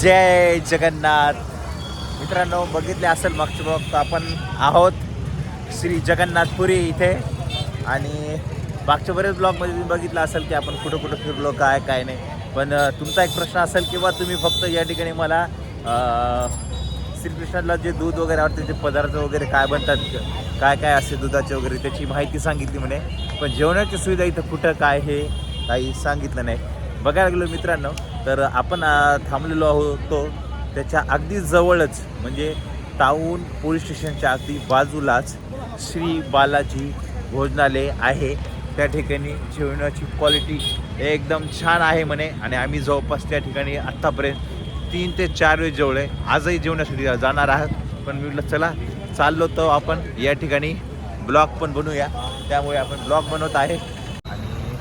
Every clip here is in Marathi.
जय जगन्नाथ. मित्रांनो बघितले असेल मागचे बघ आपण आहोत श्री जगन्नाथपुरी इथे. आणि मागच्या बरेच ब्लॉगमध्ये तुम्ही बघितलं असेल की आपण कुठं कुठं फिरलो काय काय नाही. पण तुमचा एक प्रश्न असेल किंवा तुम्ही फक्त या ठिकाणी मला श्रीकृष्णाला जे दूध वगैरे आवडते ते पदार्थ वगैरे काय बनतात काय काय असते दुधाचे वगैरे त्याची माहिती सांगितली म्हणे. पण जेवणाची सुविधा इथं कुठं काय हे काही सांगितलं नाही. बघायला गेलो मित्रांनो तर आपण थांबलेलो होतो त्याच्या अगदी जवळच म्हणजे टाऊन पोलीस स्टेशनच्या अगदी बाजूलाच श्री बालाजी भोजनालय आहे. त्या ठिकाणी जेवणाची क्वालिटी एकदम छान आहे म्हणे. आणि आम्ही जवळपास त्या ठिकाणी आत्तापर्यंत तीन ते चार वेळ जेवले आजही जेवणासाठी जाणार आहात. पण मी म्हटलं चला चाललो तर आपण. या ठिकाणी ब्लॉग पण बनवूया. त्यामुळे आपण ब्लॉग बनवत आहे. आणि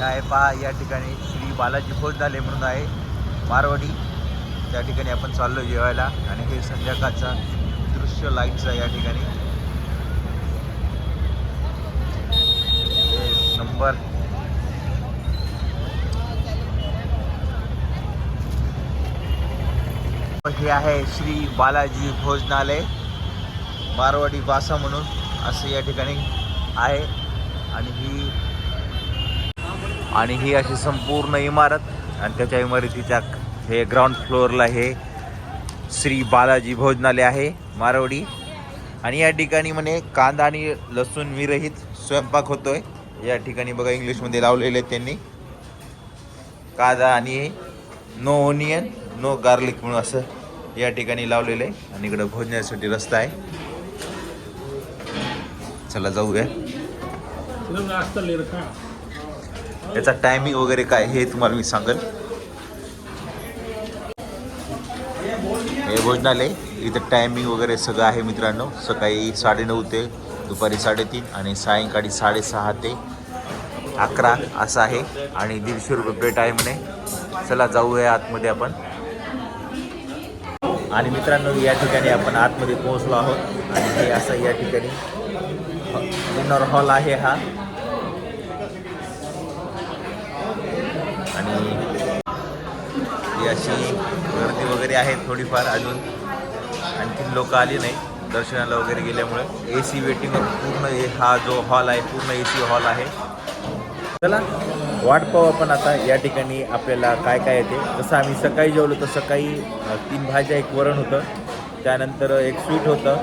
काय पहा या ठिकाणी बालाजी भोजनालय म्हणून आहे मारवाडी. त्या ठिकाणी आपण चाललो जेवायला आणि हे संध्याकाळचा दृश्य लाईटचा या ठिकाणी. नंबर हे आहे श्री बालाजी भोजनालय मारवाडी बासा म्हणून असं या ठिकाणी आहे. आणि ही आणि ही अशी संपूर्ण इमारत आणि त्याच्या इमारतीच्या हे ग्राउंड फ्लोअरला हे श्री बालाजी भोजनालय आहे मारवाडी. आणि या ठिकाणी म्हणे कांदा आणि लसूण विरहित स्वयंपाक होतोय. या ठिकाणी बघा इंग्लिशमध्ये लावलेले आहेत त्यांनी. कांदा आणि नो ओनियन नो गार्लिक म्हणून असं या ठिकाणी लावलेलं आहे. आणि इकडं भोजनासाठी रस्ता आहे. चला जाऊया. याचा टायमिंग वगैरे काय हे तुम्हाला मी सांगेल. हे भोजनालय इथं टायमिंग वगैरे सगळं आहे मित्रांनो. सकाळी साडेनऊ ते दुपारी साडेतीन आणि सायंकाळी साडेसहा ते अकरा असं आहे. आणि दीडशे रुपये प्लेट आहे म्हणे. चला जाऊया आतमध्ये आपण. आणि मित्रांनो या ठिकाणी आपण आतमध्ये पोहोचलो आहोत. आणि हे असं या ठिकाणी डिनर हॉल आहे हा. आणि ही अशी गर्दी वगैरे आहे थोडीफार अजून. आणखीन लोक आली नाही दर्शनाला वगैरे गेल्यामुळे. ए सी वेटिंगवर पूर्ण हा जो हॉल आहे पूर्ण ए सी हॉल आहे. चला वाट पाहू आपण आता या ठिकाणी आपल्याला काय काय येते. जसं आम्ही सकाळी जेवलो तर सकाळी तीन भाज्या एक वरण होतं. त्यानंतर एक स्वीट होतं.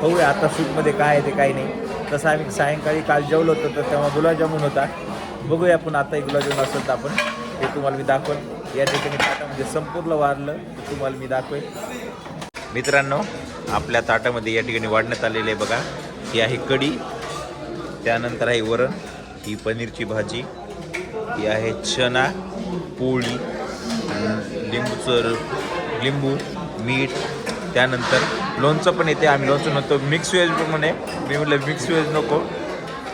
पाहूया आता स्वीटमध्ये काय येते काय काही नाही. तसं आम्ही सायंकाळी काल जेवलो होतं तर तेव्हा गुलाबजामुन होता. बघूया आपण आता एक गुलाबजाम असेल तर आपण ते तुम्हाला मी दाखवेल या ठिकाणी ताटामध्ये संपूर्ण वारलं तर तुम्हाला मी दाखवेल मित्रांनो आपल्या ताटामध्ये या ठिकाणी वाढण्यात आलेलं आहे बघा. ही आहे कढी त्यानंतर आहे वरण ही पनीरची भाजी ही आहे चना पोळी लिंबूचं लिंबू मीठ त्यानंतर लोणचं पण येते. आम्ही लोणचं नव्हतो मिक्स व्हेज म्हणे. मी म्हटलं मिक्स व्हेज नको.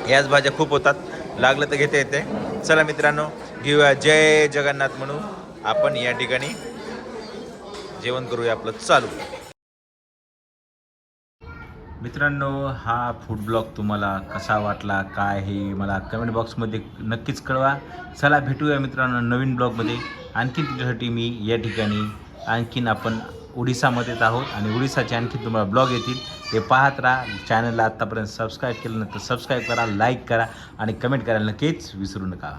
याच भाज्या खूप होतात. लागलं तर घेता येते. चला मित्रांनो घेऊया जय जगन्नाथ म्हणू आपण या ठिकाणी जेवण करूया आपलं. चालू. मित्रांनो हा फूड ब्लॉग तुम्हाला कसा वाटला काय हे मला कमेंट बॉक्समध्ये नक्कीच कळवा. चला भेटूया मित्रांनो नवीन ब्लॉगमध्ये आणखीन तुमच्यासाठी मी या ठिकाणी आणखीन आपण उडीसामध्येच आहोत आणि उडीसाचे आणखीन तुम्हाला ब्लॉग येतील. ते पाहत राहा. चॅनलला आत्तापर्यंत सबस्क्राईब केलं नंतर सबस्क्राईब करा लाईक करा आणि कमेंट करायला नक्कीच विसरू नका.